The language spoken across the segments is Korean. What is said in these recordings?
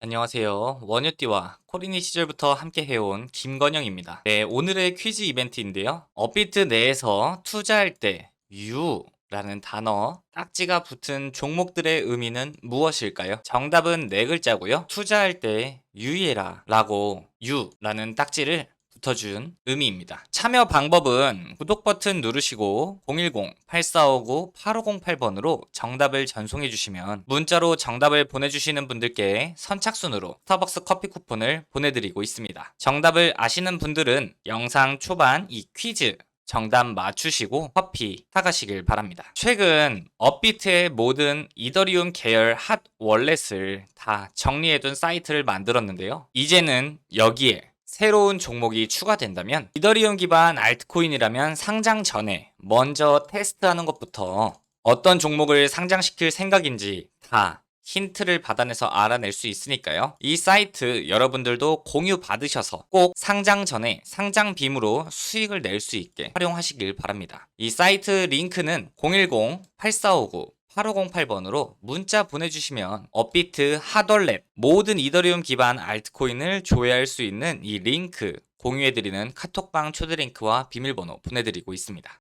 안녕하세요. 원유띠와 코리니 시절부터 함께 해온 김건영입니다. 네, 오늘의 퀴즈 이벤트인데요. 업비트 내에서 투자할 때 유 라는 단어, 딱지가 붙은 종목들의 의미는 무엇일까요? 정답은 네 글자고요. 투자할 때 유의해라 라고 유라는 딱지를 붙어준 의미입니다. 참여 방법은 구독 버튼 누르시고 010-8459-8508번으로 정답을 전송해 주시면 문자로 정답을 보내주시는 분들께 선착순으로 스타벅스 커피 쿠폰을 보내드리고 있습니다. 정답을 아시는 분들은 영상 초반 이 퀴즈 정답 맞추시고 커피 사가시길 바랍니다. 최근 업비트의 모든 이더리움 계열 핫 월렛을 다 정리해둔 사이트를 만들었는데요. 이제는 여기에 새로운 종목이 추가된다면 이더리움 기반 알트코인이라면 상장 전에 먼저 테스트하는 것부터 어떤 종목을 상장시킬 생각인지 다 힌트를 받아내서 알아낼 수 있으니까요. 이 사이트 여러분들도 공유 받으셔서 꼭 상장 전에 상장 빔으로 수익을 낼 수 있게 활용하시길 바랍니다. 이 사이트 링크는 010-8459 8508번으로 문자 보내주시면 업비트, 하덜랩 모든 이더리움 기반 알트코인을 조회할 수 있는 이 링크 공유해드리는 카톡방 초대 링크와 비밀번호 보내드리고 있습니다.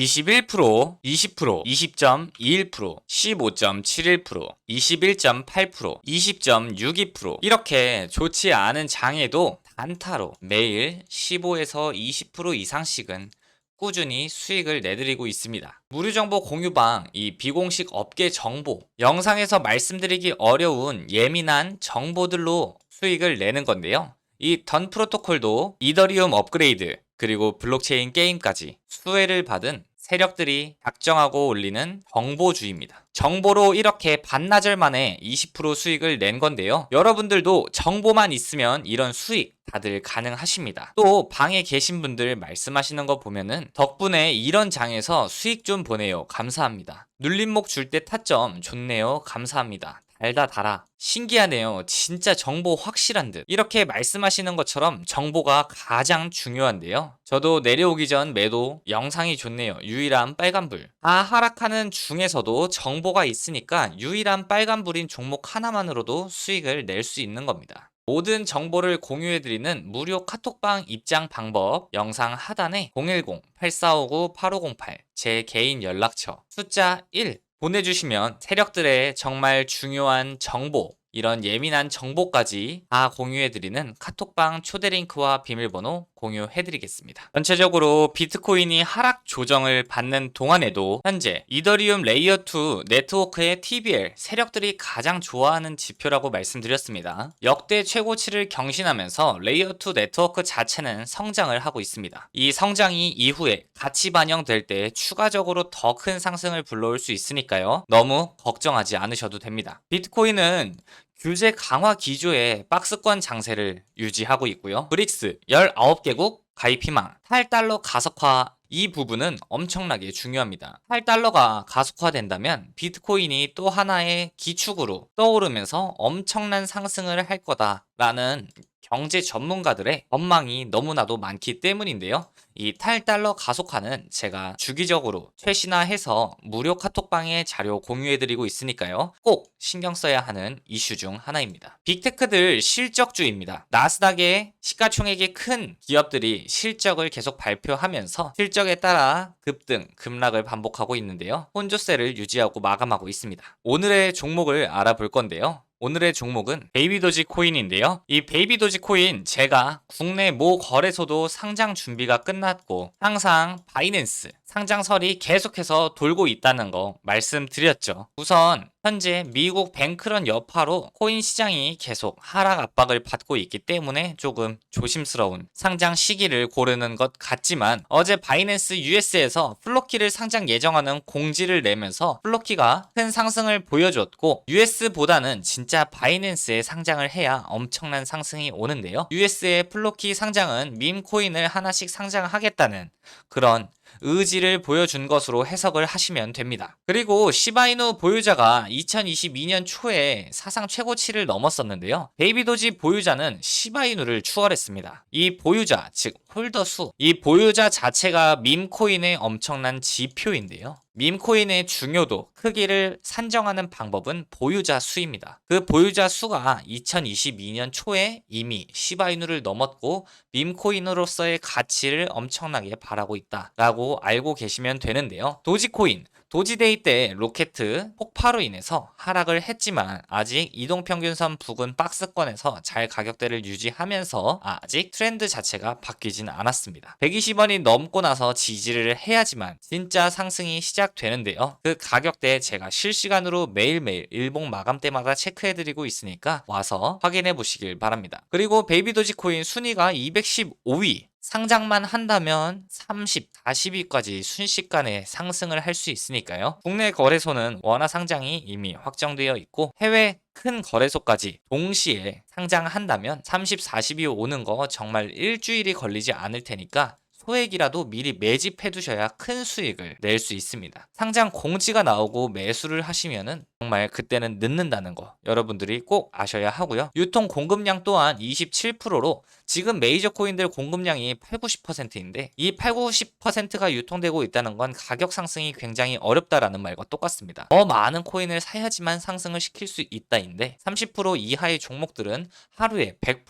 (21%) (20% 20.21% 15.71% 21.8% 20.62% 이렇게 좋지 않은 장에도 단타로 매일 15에서 20% 이상씩은 꾸준히 수익을 내드리고 있습니다. 무료정보 공유방, 이 비공식 업계 정보, 영상에서 말씀드리기 어려운 예민한 정보들로 수익을 내는 건데요. 이 던 프로토콜도 이더리움 업그레이드, 그리고 블록체인 게임까지 수혜를 받은 세력들이 작정하고 올리는 정보주의입니다. 정보로 이렇게 반나절 만에 20% 수익을 낸 건데요. 여러분들도 정보만 있으면 이런 수익 다들 가능하십니다. 또 방에 계신 분들 말씀하시는 거 보면은 덕분에 이런 장에서 수익 좀 보내요. 감사합니다. 눌림목 줄 때 타점 좋네요. 감사합니다. 달다 달아. 신기하네요. 진짜 정보 확실한 듯. 이렇게 말씀하시는 것처럼 정보가 가장 중요한데요. 저도 내려오기 전 매도 영상이 좋네요. 유일한 빨간불. 다 하락하는 중에서도 정보가 있으니까 유일한 빨간불인 종목 하나만으로도 수익을 낼 수 있는 겁니다. 모든 정보를 공유해드리는 무료 카톡방 입장 방법 영상 하단에 010-8459-8508 제 개인 연락처 숫자 1 보내주시면 세력들의 정말 중요한 정보, 이런 예민한 정보까지 다 공유해드리는 카톡방 초대 링크와 비밀번호 공유해드리겠습니다. 전체적으로 비트코인이 하락 조정을 받는 동안에도 현재 이더리움 레이어2 네트워크의 TBL 세력들이 가장 좋아하는 지표라고 말씀드렸습니다. 역대 최고치를 경신하면서 레이어2 네트워크 자체는 성장을 하고 있습니다. 이 성장이 이후에 가치 반영될 때 추가적으로 더 큰 상승을 불러올 수 있으니까요. 너무 걱정하지 않으셔도 됩니다. 비트코인은 규제 강화 기조의 박스권 장세를 유지하고 있고요. 브릭스 19개국 가입 희망, 탈달러 가속화 이 부분은 엄청나게 중요합니다. 8달러가 가속화된다면 비트코인이 또 하나의 기축으로 떠오르면서 엄청난 상승을 할 거다라는 경제 전문가들의 전망이 너무나도 많기 때문인데요. 이 탈달러 가속화는 제가 주기적으로 최신화해서 무료 카톡방에 자료 공유해드리고 있으니까요. 꼭 신경 써야 하는 이슈 중 하나입니다. 빅테크들 실적주입니다. 나스닥의 시가총액이 큰 기업들이 실적을 계속 발표하면서 실적에 따라 급등, 급락을 반복하고 있는데요. 혼조세를 유지하고 마감하고 있습니다. 오늘의 종목을 알아볼 건데요. 오늘의 종목은 베이비도지 코인인데요. 이 베이비도지 코인 제가 국내 모 거래소도 상장 준비가 끝났고 항상 바이낸스 상장설이 계속해서 돌고 있다는 거 말씀드렸죠. 우선 현재 미국 뱅크런 여파로 코인 시장이 계속 하락 압박을 받고 있기 때문에 조금 조심스러운 상장 시기를 고르는 것 같지만 어제 바이낸스 US에서 플로키를 상장 예정하는 공지를 내면서 플로키가 큰 상승을 보여줬고 US보다는 진짜 바이낸스에 상장을 해야 엄청난 상승이 오는데요. US의 플로키 상장은 밈 코인을 하나씩 상장하겠다는 그런 의지를 보여준 것으로 해석을 하시면 됩니다. 그리고 시바이누 보유자가 2022년 초에 사상 최고치를 넘었었는데요. 베이비도지 보유자는 시바이누를 추월했습니다. 이 보유자, 즉 홀더 수, 이 보유자 자체가 밈코인의 엄청난 지표인데요. 밈코인의 중요도, 크기를 산정하는 방법은 보유자 수입니다. 그 보유자 수가 2022년 초에 이미 시바이누를 넘었고 밈코인으로서의 가치를 엄청나게 바라고 있다 라고 알고 계시면 되는데요. 도지코인, 도지데이 때 로켓 폭파로 인해서 하락을 했지만 아직 이동평균선 부근 박스권에서 잘 가격대를 유지하면서 아직 트렌드 자체가 바뀌진 않았습니다. 120원이 넘고 나서 지지를 해야지만 진짜 상승이 시작 되는데요. 그 가격대 제가 실시간으로 매일매일 일봉 마감 때마다 체크해드리고 있으니까 와서 확인해 보시길 바랍니다. 그리고 베이비도지 코인 순위가 215위 상장만 한다면 30, 40위까지 순식간에 상승을 할 수 있으니까요. 국내 거래소는 원화 상장이 이미 확정되어 있고 해외 큰 거래소까지 동시에 상장한다면 30, 40위 오는 거 정말 일주일이 걸리지 않을 테니까 소액이라도 미리 매집해 두셔야 큰 수익을 낼 수 있습니다. 상장 공지가 나오고 매수를 하시면은 정말 그때는 늦는다는 거 여러분들이 꼭 아셔야 하고요. 유통 공급량 또한 27%로 지금 메이저 코인들 공급량이 8, 90%인데 이 8, 90%가 유통되고 있다는 건 가격 상승이 굉장히 어렵다라는 말과 똑같습니다. 더 많은 코인을 사야지만 상승을 시킬 수 있다인데 30% 이하의 종목들은 하루에 100%,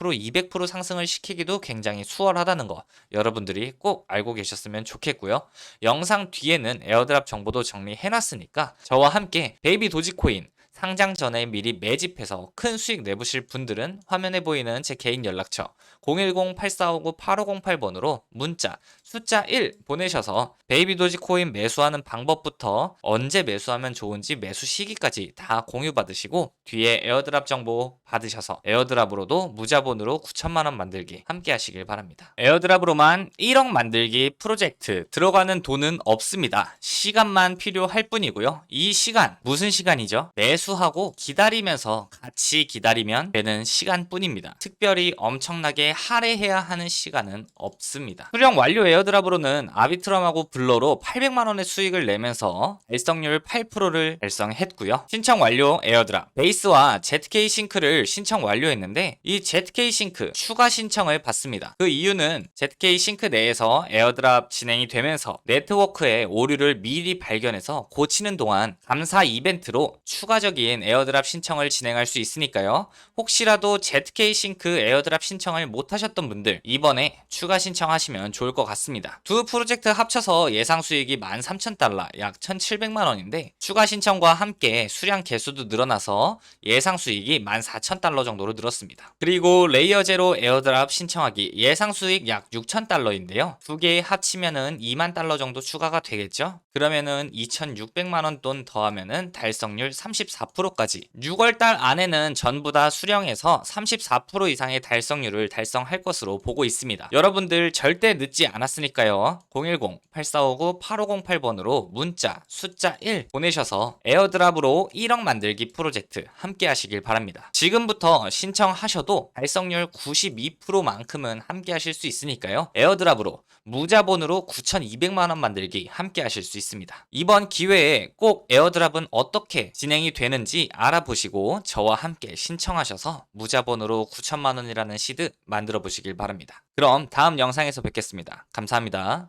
200% 상승을 시키기도 굉장히 수월하다는 거 여러분들이 꼭 알고 계셨으면 좋겠고요. 영상 뒤에는 에어드랍 정보도 정리해놨으니까 저와 함께 베이비 도지코인 상장 전에 미리 매집해서 큰 수익 내보실 분들은 화면에 보이는 제 개인 연락처 010-8459-8508번으로 문자 숫자 1 보내셔서 베이비 도지 코인 매수하는 방법부터 언제 매수하면 좋은지 매수 시기까지 다 공유 받으시고 뒤에 에어드랍 정보 받으셔서 에어드랍으로도 무자본으로 9천만 원 만들기 함께 하시길 바랍니다. 에어드랍으로만 1억 만들기 프로젝트 들어가는 돈은 없습니다. 시간만 필요할 뿐이고요. 이 시간 무슨 시간이죠? 매수 하고 기다리면서 같이 기다리면 되는 시간뿐입니다. 특별히 엄청나게 할애해야 하는 시간은 없습니다. 수령 완료 에어드랍으로는 아비트럼하고 블러로 800만 원의 수익을 내면서 달성률 8%를 달성했고요. 신청 완료 에어드랍 베이스와 ZK 싱크를 신청 완료했는데 이 ZK 싱크 추가 신청을 받습니다. 그 이유는 ZK 싱크 내에서 에어드랍 진행이 되면서 네트워크의 오류를 미리 발견해서 고치는 동안 감사 이벤트로 추가적 인 에어드랍 신청을 진행할 수 있으니까요. 혹시라도 ZK 싱크 에어드랍 신청을 못 하셨던 분들 이번에 추가 신청하시면 좋을 것 같습니다. 두 프로젝트 합쳐서 예상 수익이 13,000달러 약 1,700만 원인데 추가 신청과 함께 수량 개수도 늘어나서 예상 수익이 14,000달러 정도로 늘었습니다. 그리고 레이어 제로 에어드랍 신청하기 예상 수익 약 6,000달러인데요. 두 개 합치면은 2만 달러 정도 추가가 되겠죠? 그러면은 2,600만 원 돈 더하면은 달성률 34% 까지 6월 달 안에는 전부 다 수령해서 34% 이상의 달성률을 달성할 것으로 보고 있습니다. 여러분들 절대 늦지 않았으니까요. 010-8459-8508번으로 문자 숫자 1 보내셔서 에어드랍으로 1억 만들기 프로젝트 함께 하시길 바랍니다. 지금부터 신청하셔도 달성률 92%만큼은 함께 하실 수 있으니까요. 에어드랍으로 무자본으로 9,200만 원 만들기 함께 하실 수 있습니다. 이번 기회에 꼭 에어드랍은 어떻게 진행이 되는지 알아보시고 저와 함께 신청하셔서 무자본으로 9천만 원이라는 시드 만들어 보시길 바랍니다. 그럼 다음 영상에서 뵙겠습니다. 감사합니다.